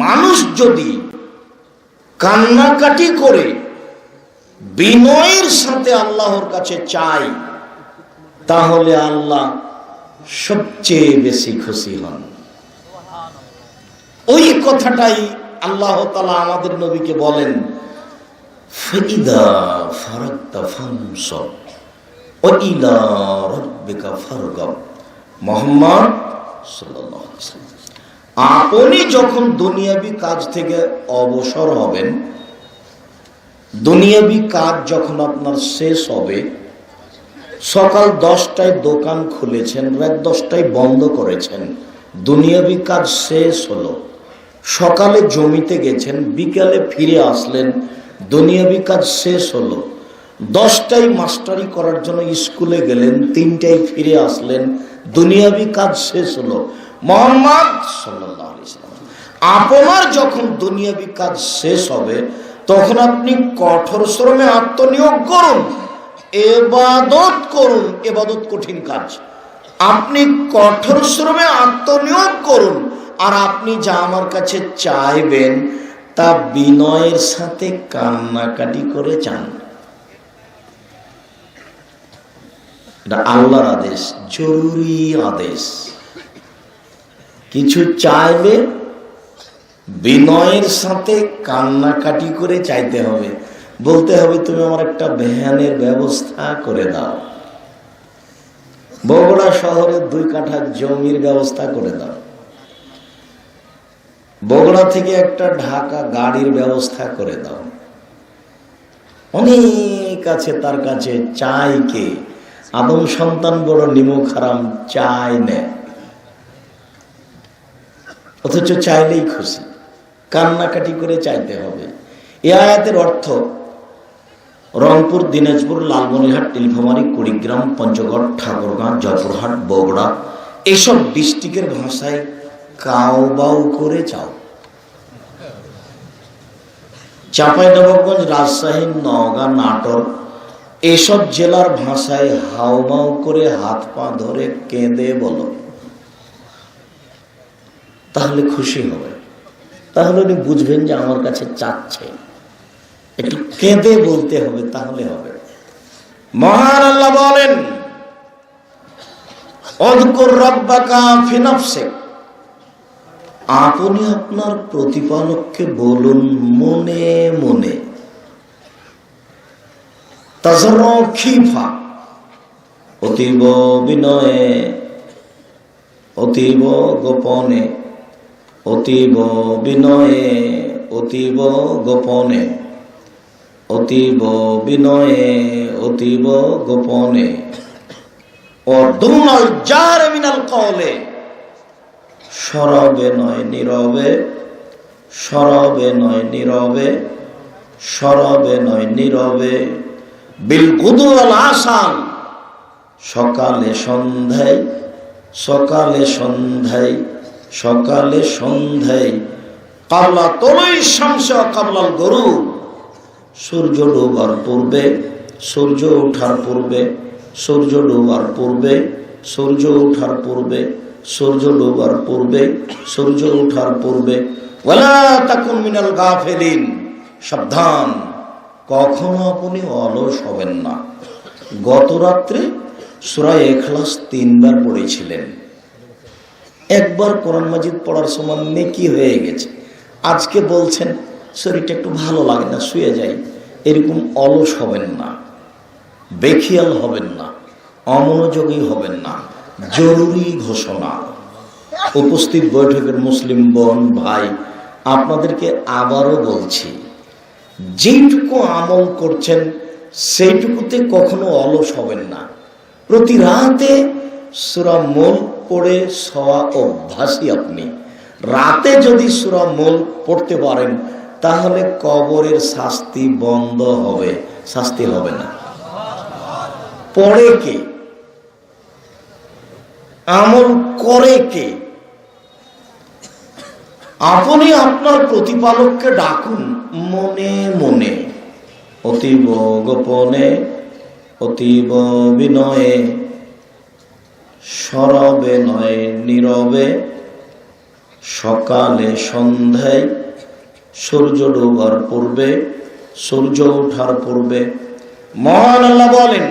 মানুষ যদি কান্নাকাটি করে বিনয়ের সাথে আল্লাহর কাছে চাই তাহলে আল্লাহ সবচেয়ে বেশি খুশি হন। ওই কথাটাই আল্লাহ তালা আমাদের নবীকে বলেন আপনি যখন দুনিয়াবি কাজ থেকে অবসর হবেন, দুনিয়াবি কাজ যখন আপনার শেষ হবে সকাল দশটায় দোকান খুলেছেন, রাত দশটায় বন্ধ করেছেন। দুনিয়াবি কাজ শেষ হলো। সকালে জমিতে গেছেন, বিকালে ফিরে আসলেন, দুনিয়াবি কাজ শেষ হলো। দশটায় মাস্টারি করার জন্য স্কুলে গেলেন, তিনটায় ফিরে আসলেন, দুনিয়াবি কাজ শেষ হলো। মোহাম্মদ আপনার যখন দুনিয়াবি কাজ শেষ হবে, তখন আপনি কঠোর শ্রমে আত্মনিয়োগ করুন। এবাদত করুন এবাদত কঠিন কাজ। আপনি কঠোর শ্রমে আত্মনিয়োগ করুন, আর আপনি যা আমার কাছে চাইবেন, তা বিনয়ের সাথে কান্নাকাটি করে চান আল্লাহর আদেশ, জরুরি আদেশ। কিছু চাইবে, বিনয়ের সাথে কান্নাকাটি করে চাইতে হবে। বলতে হবে, তুমি আমার একটা ভ্যানের ব্যবস্থা করে দাও। বগুড়া শহরে দুই কাঠা জমির ব্যবস্থা করে দাও। বগুড়া থেকে একটা ঢাকা গাড়ির ব্যবস্থা করে দাও। অনেক আছে তার কাছে চাই কে আদম সন্তান বড় নিমুখ হারাম, চাই নেয় অথচ চাইলেই খুশি। কান্নাকাটি করে চাইতে হবে। এ আয়াতের অর্থ রংপুর, দিনাজপুর, লালমনিরহাট, নীলফামারী, কুড়িগ্রাম, পঞ্চগড়, ঠাকুরগাঁ, জয়পুরহাট, বগুড়া। এসব ডিস্ট্রিক্টের ভাষায় কাউ বাউ করে চাও। চাঁপাইনবাবগঞ্জ, রাজশাহী, নওগাঁ, নাটোর, এসব জেলার ভাষায় হাউমাউ করে হাত পা ধরে কেঁদে বলো। তাহলে খুশি হবে। তাহলে উনি বুঝবেন যে আমার কাছে চাচ্ছে। একটু কেঁদে বলতে হবে, তাহলে হবে। মহান আল্লাহ বলেন আপনি আপনার প্রতিপালককে বলুন মনে মনে খিফা, অতীব বিনয়ে, অতীব গোপনে, অতীব বিনয়ে, অতীব গোপনে। অতীব বিনয়ে, অতীব গোপনে। কলে সরবে নয় নীরবে, সরবে নয় নীরবে, সরবে নয় নীরবে। বিল গুদুয়াল আসান, সকালে সন্ধ্যায় সকালে সন্ধ্যায় সকালে সন্ধ্যায়। কাবলা তলই শামস কাবলাল গরু সূর্য ডোবার পূর্বে, সূর্য ওঠার পূর্বে, সূর্য ডোবার পূর্বে, সূর্য ওঠার পূর্বে, সূর্য ডোবার পূর্বে, সূর্য ওঠার পূর্বে। সাবধান। কখনো আপনি অলস হবেন না। গত রাত্রে সূরা এখলাস তিনবার পড়েছিলেন। একবার কোরআন মাজিদ পড়ার সময় নেকি হয়ে গেছে। আজকে বলছেন শরীরটা একটু ভালো লাগে না, শুয়ে যাই এরকম অলস হবেন না, বেখিয়াল হবেন না, অমনোযোগী হবেন না। জরুরি ঘোষণা। উপস্থিত বৈঠকের মুসলিম বোন, ভাই, আপনাদেরকে আবারও বলছি, যেটুকু আমল করছেন, সেইটুকুতে কখনো অলস হবেন না। প্রতি রাতে সুরা মূল পড়ে সওয়া অভ্যাসী আপনি। রাতে যদি সুরা মূল পড়তে পারেন তাহলে কবরের শাস্তি বন্ধ হবে, শাস্তি হবে না। পড়ে কে? আমল করে কে? আপনি আপনার প্রতিপালককে ডাকুন মনে মনে, অতীব গোপনে, অতীব বিনয়ে, সরবে নয় নীরবে, সকালে সন্ধ্যায় সূর্য ডোবার পূর্বে, সূর্য ওঠার পূর্বে, মহান আল্লাহ বলেন,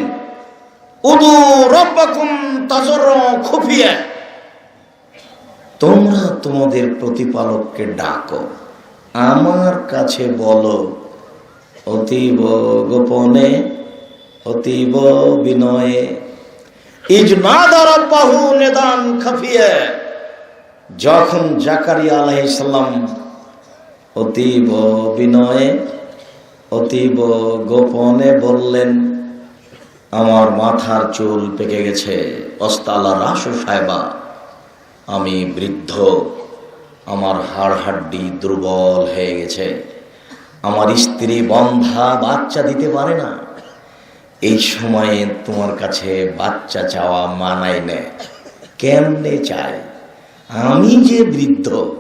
উদু রব্বাকুম তাজর খুফিয়া। তোমরা তোমাদের প্রতিপালককে ডাকো, আমার কাছে বলো, অতীব গোপনে, অতীব বিনয়ে, ইজনাদা রব্বাহু নিদান খাফিয়া। যখন জাকারিয়া আলাইহিসসালাম অতীব বিনয়ে, অতীব গোপনে বললেন, আমার মাথার চুল পেকে গেছে। অস্তালা রাসু সাহেবা, আমি বৃদ্ধ। আমার হাড় হাড্ডি দুর্বল হয়ে গেছে। আমার স্ত্রী বন্ধা বাচ্চা দিতে পারে না। এই সময়ে তোমার কাছে বাচ্চা চাওয়া মানায় নে। কেমনে চায়? আমি যে বৃদ্ধ,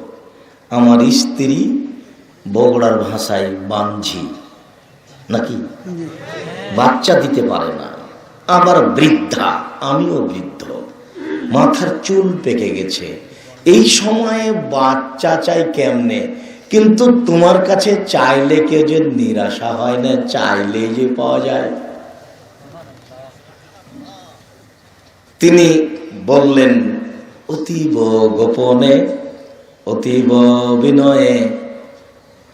আমার স্ত্রী বগুড়ার ভাষায় বাঞ্ঝি নাকি? বাচ্চা দিতে পারে না। আবার বৃদ্ধা। আমিও বৃদ্ধ। মাথার চুল পেকে গেছে। এই সময়ে বাচ্চা চাই কেমনে? কিন্তু তোমার কাছে চাইলে কেউ যে নিরাশা হয় না চাইলে যে পাওয়া যায়। তিনি বললেন অতীব গোপনে অতীব বিনয়ে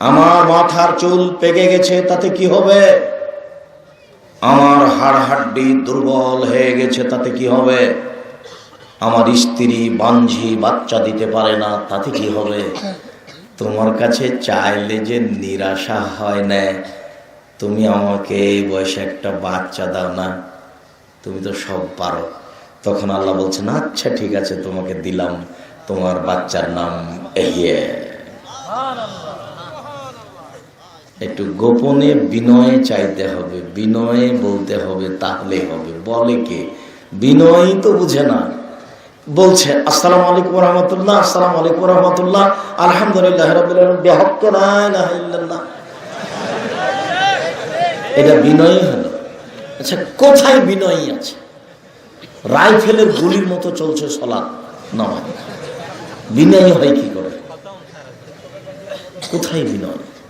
আমার মাথার চুল পেকে গেছে, তাতে কি হবে? আমার হাড় হাড্ডি দুর্বল হয়ে গেছে, তাতে কি হবে? আমার স্ত্রী বাঞ্ঝি বাচ্চা দিতে পারে না, তাতে কি হবে? তোমার কাছে চাইলে যে নিরাশা হয় না, তুমি আমাকে এই বয়সে একটা বাচ্চা দাও না। তুমি তো সব পারো। তখন আল্লাহ বলছেন আচ্ছা ঠিক আছে, তোমাকে দিলাম, তোমার বাচ্চার নাম এহিয়ে। একটু গোপনে বিনয়ে চাইতে হবে, বিনয়ে বলতে হবে তাহলে হবে। বলে কে? বিনয় তো বুঝে না। বলছে, আসসালাম আলাইকুম রহমতুল্লাহ, আসসালাম আলাইকুম রহমতুল্লাহ, আলহামদুলিল্লাহ এটা বিনয়ী হলো। আচ্ছা কোথায় বিনয়ী আছে? রাইফেলের গুলির মতো চলছে সলাৎ, নামাজ। বিনয়ী হয় কি করে? কোথায় বিনয়?